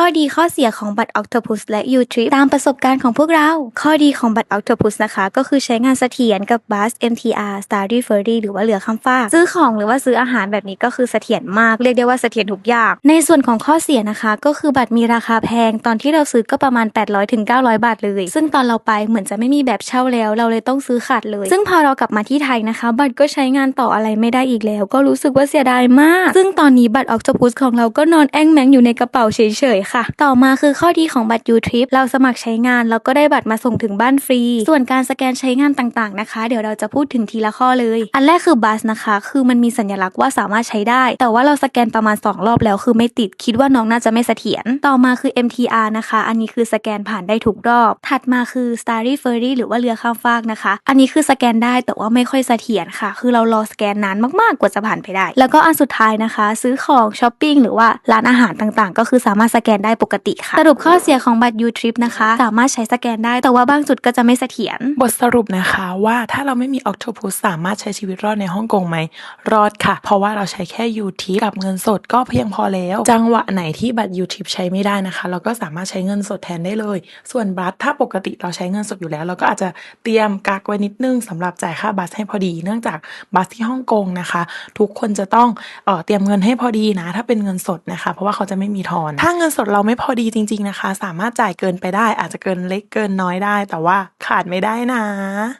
ข้อดีข้อเสียของบัตร Octopus และ U-Trip ตามประสบการณ์ของพวกเรา ข้อดีของบัตร Octopus นะคะ ก็คือใช้งานเสถียรกับ Bus MTR Starry Ferry หรือว่าเรือข้ามฟากซื้อของหรือว่าซื้ออาหารแบบนี้ก็คือเสถียรมากเรียกได้ว่าเสถียรทุกอย่าง ในส่วนของข้อเสียนะคะ ก็คือบัตรมีราคาแพงตอนที่เราซื้อก็ประมาณ 800ถึง900 บาทเลย ซึ่งตอนเราไปเหมือนจะไม่มีแบบเช่าแล้ว เราเลยต้องซื้อขาดเลย ซึ่งพอเรากลับมาที่ไทยนะคะ บัตรก็ใช้งานต่ออะไรไม่ได้อีกแล้ว ก็รู้สึกว่าเสียดายมาก ซึ่งตอนนี้บัตร Octopus ของเราก็นอนแอ่งแมงอยู่ในกระเป๋าเฉยๆค่ะ ต่อมาคือข้อดีของบัตร U-Trip เราสมัครใช้งานแล้วก็ได้บัตรมาส่งถึงบ้านฟรี ส่วนการสแกนใช้งานต่างๆนะคะ เดี๋ยวเราจะพูดถึงทีละข้อเลย อันแรกคือบัสนะคะ คือมันมีสัญลักษณ์ว่าสามารถใช้ได้ แต่ว่าเราสแกนประมาณ 2 รอบแล้วคือไม่ติดคิดว่าน้องน่าจะไม่เสถียรต่อมาคือ MTR นะคะ อันนี้คือสแกนผ่านได้ทุกรอบ ถัดมาคือ Starry Ferry หรือว่าเรือข้ามฟากนะคะ อันนี้คือสแกนได้แต่ว่าไม่ค่อยเสถียรค่ะ คือเรารอสแกนนานมากๆกว่าจะผ่านไปได้ แล้วก็อันสุดท้ายนะคะ ซื้อของช้อปปิ้งหรือว่าร้านอาหารต่างๆ ก็คือสามารถสแกนได้ปกติค่ะ สรุปข้อเสียของบัตร U-Trip นะคะ สามารถใช้สแกนได้ แต่ว่าบางจุดก็จะไม่เสถียร บทสรุปนะคะว่าถ้าเราไม่มี Octopus สามารถใช้ชีวิตรอดในฮ่องกงไหม รอดค่ะ เพราะว่าเราใช้แค่ u t กับเงินสดก็เพียงพอแล้ว จังหวะไหนที่บัตร U-Trip ใช้ไม่ได้นะคะ เราก็สามารถใช้เงินสดแทนได้เลย ส่วนบัตรถ้าปกติเราใช้เงินสดอยู่แล้ว เราก็อาจจะเตรียมกักไว้นิดนึงสำหรับจ่ายค่าบัตรให้พอดี เนื่องจากบัตรที่ฮ่องกงนะคะ ทุกคนจะต้องเออเตรียมเงินให้พอดีนะ ถ้าเป็นเงินสดนะคะ เพราะว่าเขาจะไม่มีทอนถ้าเงินสดเราไม่พอดีจริง ๆนะคะ สามารถจ่ายเกินไปได้ อาจจะเกินเล็กเกินน้อยได้ แต่ว่าขาดไม่ได้นะ